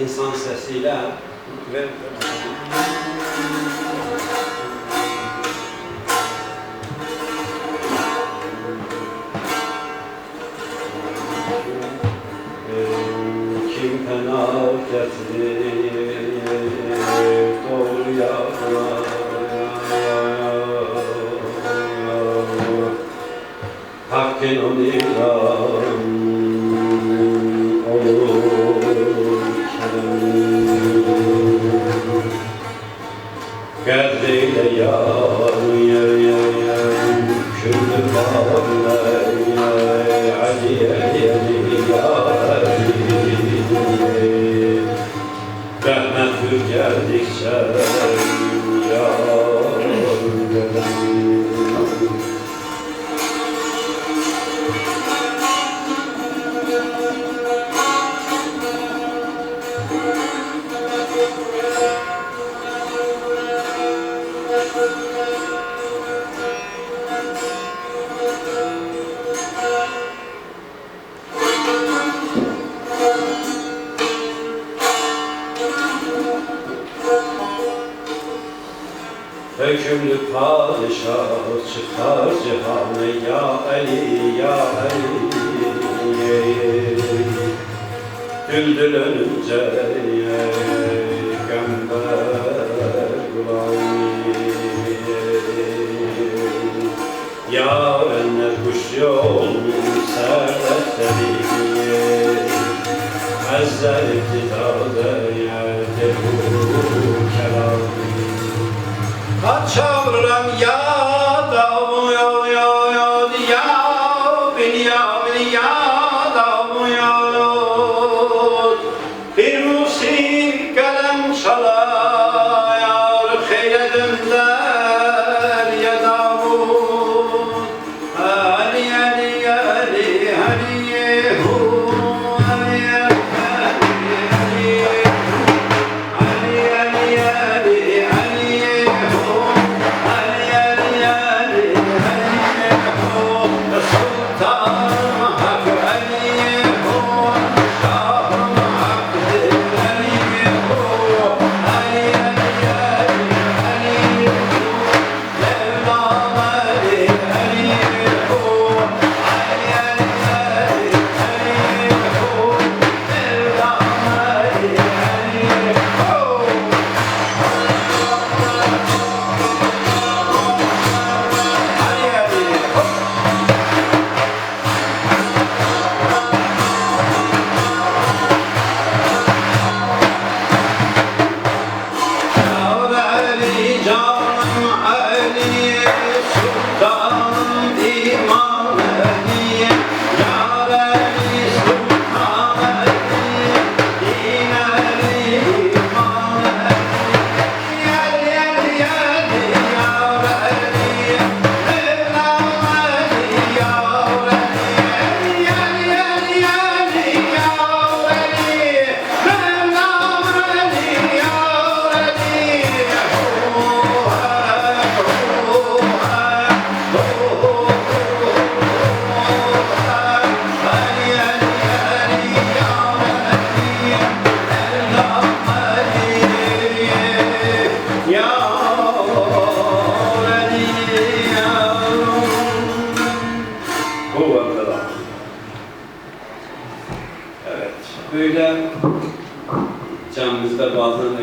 insan sesiyle ve kim felaketti doğruya Hakkın onu geldikçe çıkar cihanı ya Ali ya Ali Düldül önünce gömber Yarenler kuş yol serletleri Ezzel iktidada ya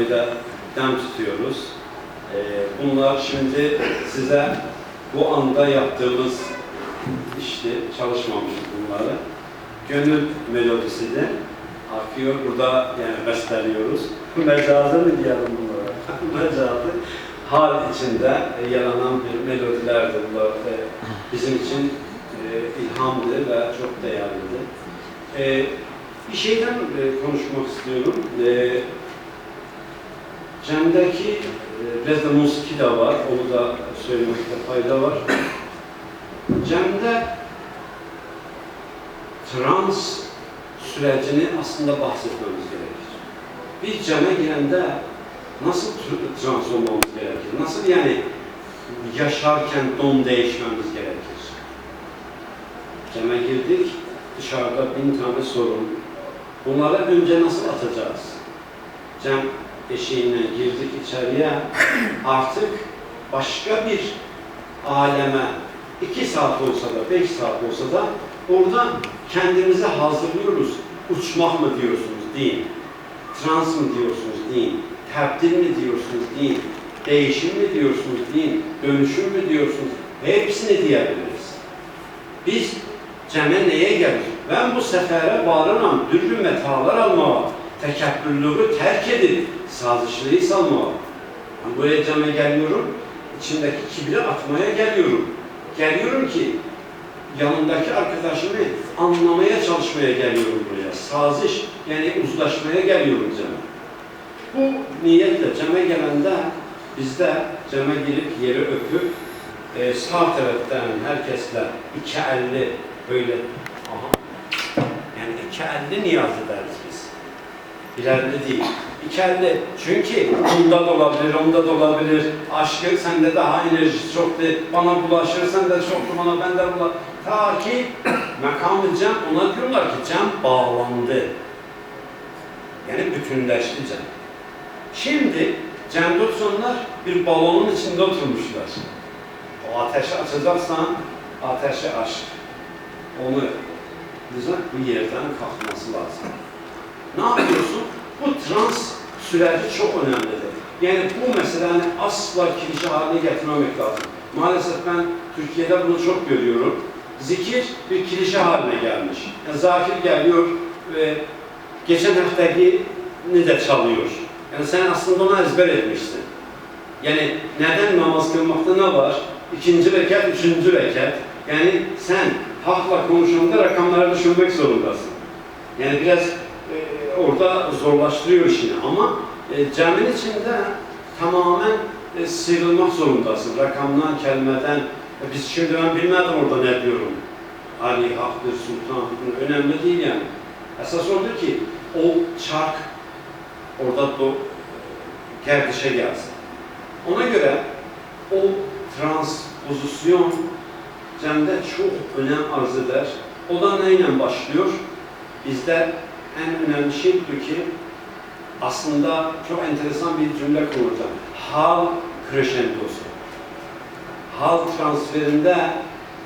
öyle dem tutuyoruz. Ee, bunlar şimdi size bu anda yaptığımız işte çalışmamış bunları. Gönül melodisi de akıyor. Burada yani besteliyoruz. Mecazi mi diyelim bunlara? Mecazi. Hal içinde yaranan bir melodilerdir bunlar. Ee, Bizim için e, ilhamdır ve çok değerlidir. Ee, bir şeyden e, konuşmak istiyorum. E, Cem'deki e, biraz da musiki de var, onu da söylemekte fayda var. Cem'de trans sürecini aslında bahsetmemiz gerekir. Bir ceme girende nasıl tr- trans olmamız gerekir? Nasıl yani yaşarken don değişmemiz gerekir? Ceme girdik, dışarıda bin tane sorun. Bunları önce nasıl atacağız? cam eşiğinden girdik içeriye. Artık başka bir aleme iki saat olsa da beş saat olsa da orada kendimizi hazırlıyoruz. Uçmak mı diyorsunuz deyin. Trans mı diyorsunuz deyin. Tebdil mi diyorsunuz deyin. Değişim mi diyorsunuz deyin. Dönüşüm mü diyorsunuz. Hepsini diyebiliriz. Biz cəmə nəyə gəlir? Mən bu səfərə varıram, dürlü metalar almağa, təkəbbürlüğü terk edip sazişliği salmağa. Ben buraya cəmə geliyorum, içimdeki kibri atmaya geliyorum. Geliyorum ki yanımdaki arkadaşımı anlamaya çalışmaya geliyorum buraya. Saziş yani uzlaşmaya geliyorum cəmə. Bu niyetle cəmə gələndə bizdə cəmə girip yeri öpüp e, sağ taraftan herkesle iki elli böyle aha yani iki elli niyaz ederiz biz. Bir elli değil. İki elli. Çünkü bunda da olabilir, onda da olabilir. Aşkı sende daha enerjisi çoktu. Bana bulaşır, sen de çoktu bana, ben de bula. Ta ki makamı cem ona diyorlar ki cem bağlandı. Yani bütünleşti cem. Şimdi cemde oturanlar bir balonun içinde oturmuşlar. O ateşi açacaksan ateşi aç. Onu diyecek bu yerden kalkması lazım. Ne yapıyorsun? Bu trans süreci çok önemlidir. Yani bu meseleni asla klişe haline getirmemek lazım. Maalesef ben Türkiye'de bunu çok görüyorum. Zikir bir klişe haline gelmiş. Yani zakir geliyor ve geçen haftaki ne de çalıyor. Yani sen aslında ona ezber etmişsin. Yani neden namaz kılmakta ne var? İkinci rekat, üçüncü rekat. Yani sen hakla konuşanda rakamları düşünmek zorundasın. Yani biraz e, orada zorlaştırıyor işini ama e, caminin içinde tamamen e, sıyrılmak zorundasın. Rakamdan, kelimeden. E, biz şimdi ben bilmedim orada ne diyorum. Ali, haktır, sultan, önemli değil yani. Esas orada ki o çark orada do, gerdişe gelsin. Ona göre o transpozisyon cəmdə çox önəm arz eder. O da nə başlıyor? Bizdə en önemli şey budur ki aslında çok enteresan bir cümle kuracağım. Hal crescendosu. Hal transferinde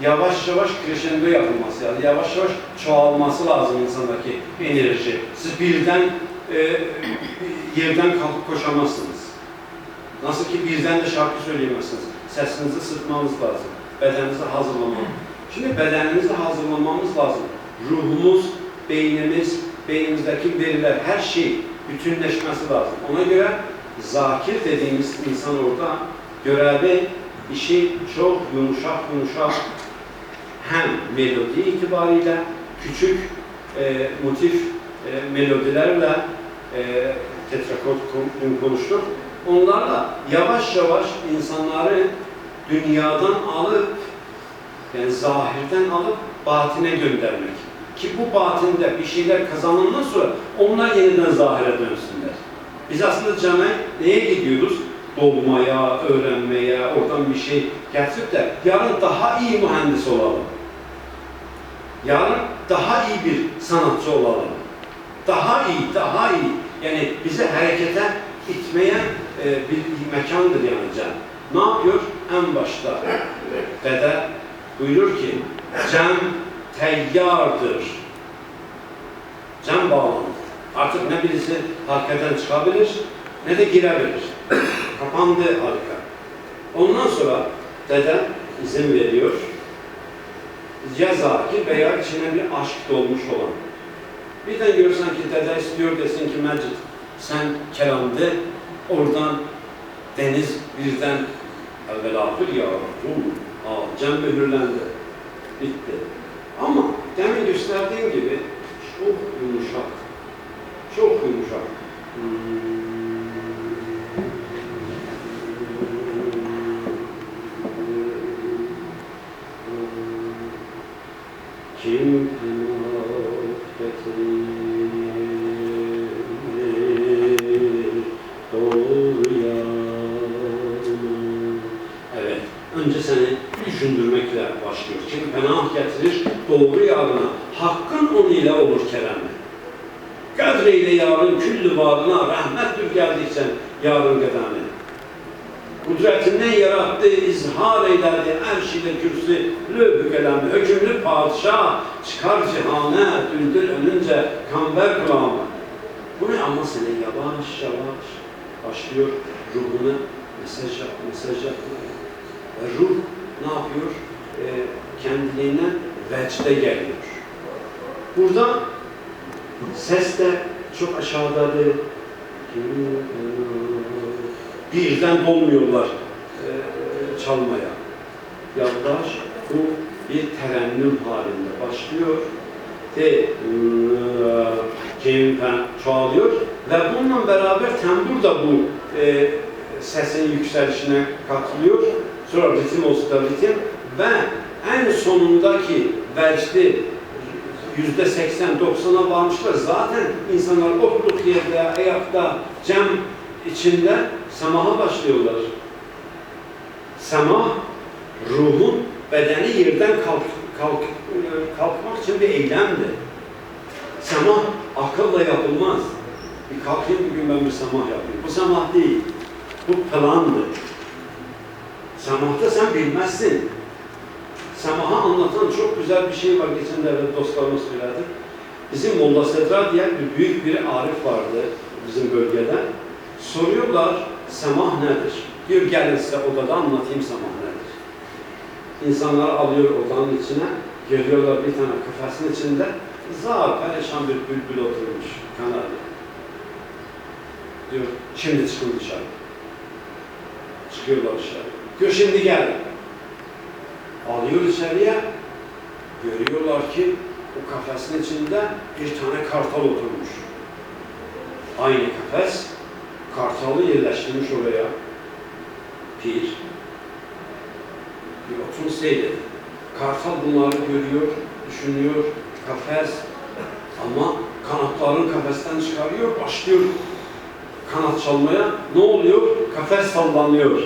yavaş yavaş crescendo yapılması yani yavaş yavaş çoğalması lazım insandaki enerji. Siz birden e, yerden kalkıp koşamazsınız. Nasıl ki birden de şarkı söyleyemezsiniz. Sesinizi sıtmanız lazım. Bedeninizi hazırlamak. Şimdi bedenimizi hazırlamamız lazım. Ruhumuz, beynimiz, beynimizdeki veriler, her şey bütünleşmesi lazım. Ona göre zakir dediğimiz insan orada görevi, işi çok yumuşak yumuşak hem melodi itibariyle küçük e, motif e, melodilerle e, tetrakord kon- konuştuk. Onlarla yavaş yavaş insanları dünyadan alıp yani zahirden alıp batine göndermek. Ki bu batinde bir şeyler kazanandan sonra onlar yeniden zahire dönsünler. Biz aslında cami neye gidiyoruz? Doğmaya, öğrenmeye, oradan bir şey getirip de yarın daha iyi mühendis olalım. Yarın daha iyi bir sanatçı olalım. Daha iyi, daha iyi. Yani bizi harekete itmeye e, bir mekandır yani cem. Ne yapıyor? En başta dede buyurur ki cem teyyardır. Cem bağlandı. Artık ne birisi halkadan çıkabilir ne de girebilir. Kapandı halka. Ondan sonra dede izin veriyor. Ya zakir veya içine bir aşk dolmuş olan. Birden görürsen ki dede istiyor desin ki Mecid sen kelamdı oradan deniz birden evvel ahir ya Rum Aa, cem mühürlendi. Bitti. Ama demin gösterdiğim gibi çok yumuşak. Çok yumuşak. Kim kınaf getirir doğru yanına? Evet, önce seni düşündürmekle başlıyor. Kim pənah getirir doğru yarına, hakkın onu ile olur keremi. Kadr eyle ya varın küllü varına rahmettir geldiksen yarın qədəmi. Kudretinden yarattı, izhar eylədi, ərş ilə kürsü, lövhü qələmi, hökümlü padişah, çıkar cihane, düldül önünce kamber kılamı. Bu ne ama seni yavaş yavaş başlıyor ruhuna mesaj yap, mesaj yapmaya. Ve ruh ne yapıyor? Ee, kendiliğinden vecde geliyor. Burada ses de çok aşağıdadır. Birden dolmuyorlar e, çalmaya. Yavaş bu bir terennüm halinde başlıyor ve keyiften çoğalıyor ve bununla beraber tembur da bu e, sesin yükselişine katılıyor. Sonra ritim olsa da ritim ve en sonundaki vecdi yüzde seksen, doksana varmışlar. Zaten insanlar otluk yerde, ayakta, cem içinde semaha başlıyorlar. Semah, ruhun bedeni yerden kalk, kalk, kalkmak için bir eylemdir. Semah akılla yapılmaz. Bir kalkayım bir gün ben bir semah yapayım. Bu semah değil. Bu plandır. Semahta sen bilmezsin. Semaha anlatan çok güzel bir şey var. Geçen de dostlarımız söyledi. Bizim Molla Sedra diye bir büyük bir arif vardı bizim bölgede. Soruyorlar semah nedir? Diyor gelin size odada anlatayım semah nedir? İnsanlar alıyor odanın içine, görüyorlar bir tane kafesin içinde zar perişan bir bülbül oturmuş kanarya. Diyor şimdi çıkın dışarı. Çıkıyorlar dışarı. Diyor şimdi gel. Alıyor içeriye, görüyorlar ki o kafesin içinde bir tane kartal oturmuş. Aynı kafes, kartalı yerleştirmiş oraya. Pir. Bir oturun seyredin. Kartal bunları görüyor, düşünüyor, kafes ama kanatlarını kafesten çıkarıyor, başlıyor kanat çalmaya. Ne oluyor? Kafes sallanıyor.